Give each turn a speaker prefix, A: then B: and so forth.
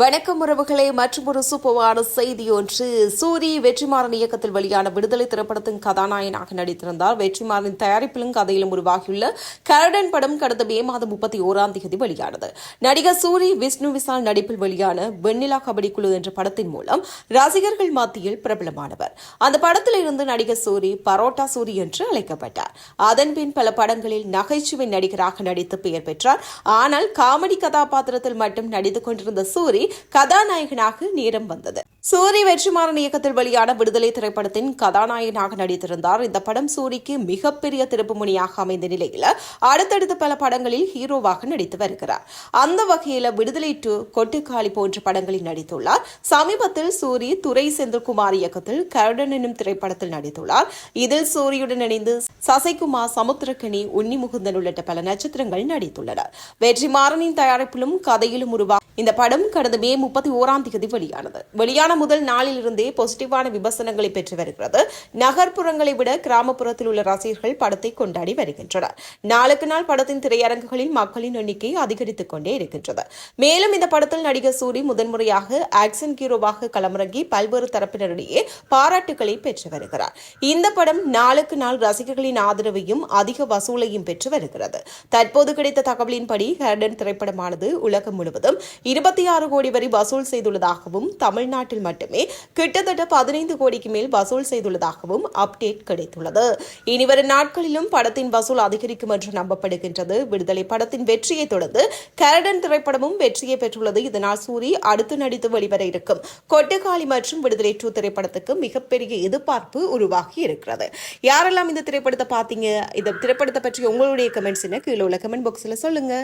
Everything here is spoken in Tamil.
A: வணக்கம் உறவுகளே மற்றும் ஒரு சூப்பரான செய்தி ஒன்று. சூரி வெற்றிமாறன் இயக்கத்தில் வெளியான விடுதலை திரைப்படத்தின் கதாநாயகனாக நடித்திருந்தார். வெற்றிமாறனின் தயாரிப்பிலும் கதையிலும் உருவாகியுள்ள கரடன் படம் கடந்த மே மாதம் முப்பத்தி ஓராம் தேதி வெளியானது. நடிகர் சூரி விஷ்ணு விசால் நடிப்பில் வெளியான வெண்ணிலா கபடி குழு என்ற படத்தின் மூலம் ரசிகர்கள் மத்தியில் பிரபலமானவர். அந்த படத்தில் இருந்து நடிகர் சூரி பரோட்டா சூரி என்று அழைக்கப்பட்டார். அதன்பின் பல படங்களில் நகைச்சுவை நடிகராக நடித்து பெயர் பெற்றார். ஆனால் காமெடி கதாபாத்திரத்தில் மட்டும் நடித்துக் கொண்டிருந்த சூரி கதாநாயகனாக நேரம் வந்தது. சூரி வெற்றிமாறன் இயக்கத்தில் வெளியான விடுதலை திரைப்படத்தின் கதாநாயகனாக நடித்திருந்தார். இந்த படம் சூரிக்கு மிகப்பெரிய திருப்புமுனையாக அமைந்த நிலையில் அடுத்தடுத்த பல படங்களில் ஹீரோவாக நடித்து வருகிறார். அந்த வகையில் விடுதலை டு கொட்டுக்காளி போன்ற படங்களில் நடித்துள்ளார். சமீபத்தில் சூரி துரை செந்தில்குமார் இயக்கத்தில் கருடன் என்னும் திரைப்படத்தில் நடித்துள்ளார். இதில் சூரியுடன் இணைந்து சசிகுமார் சமுத்திரக்கனி உன்னிமுகுந்தன் உள்ளிட்ட பல நட்சத்திரங்கள் நடித்துள்ளனர். வெற்றிமாறனின் தயாரிப்பிலும் கதையிலும் உருவாக இந்த படம் கடந்த மே முப்பத்தி ஓராம் தேதி வெளியானது. வெளியான முதல் நாளில் இருந்தே பாசிட்டிவான விமர்சனங்களை பெற்று வருகிறது. நகர்ப்புறங்களை விட கிராமப்புறத்தில் உள்ள ரசிகர்கள் படத்தை கொண்டாடி வருகின்றனர். நாளுக்கு நாள் படத்தின் திரையரங்குகளில் மக்களின் எண்ணிக்கை அதிகரித்துக் கொண்டே இருக்கின்றது. மேலும் இந்த படத்தில் நடிகர் சூரி முதன்முறையாக ஆக்சன் ஹீரோவாக களமிறங்கி பல்வேறு தரப்பினரிடையே பாராட்டுகளை பெற்று வருகிறார். இந்த படம் நாளுக்கு நாள் ரசிகர்களின் ஆதரவையும் அதிக வசூலையும் பெற்று வருகிறது. தற்போது கிடைத்த தகவலின்படி ஹேர்டன் திரைப்படமானது உலகம் முழுவதும் இருபத்தி ஆறு கோடி வரை வசூல் செய்துள்ளதாகவும் தமிழ்நாட்டில் மட்டுமே கிட்டத்தட்ட பதினைந்து கோடிக்கு மேல் வசூல் செய்துள்ளதாகவும் அப்டேட் கிடைத்துள்ளது. இனிவரும் நாட்களிலும் படத்தின் வசூல் அதிகரிக்கும் என்று நம்பப்படுகின்றது. விடுதலை படத்தின் வெற்றியை தொடர்ந்து கரடன் திரைப்படமும் வெற்றியை பெற்றுள்ளது. இதனால் சூரி அடுத்து நடித்து வெளிவர இருக்கும் கொட்டுக்காளி மற்றும் விடுதலை டூ திரைப்படத்துக்கு மிகப்பெரிய எதிர்பார்ப்பு உருவாகி இருக்கிறது. யாரெல்லாம் இந்த திரைப்படத்தை பார்த்தீங்க? இந்த திரைப்படத்தை பற்றி உங்களுடைய கமெண்ட்ஸ் என்ன? கீழே உள்ள கமெண்ட் பாக்ஸில் சொல்லுங்க.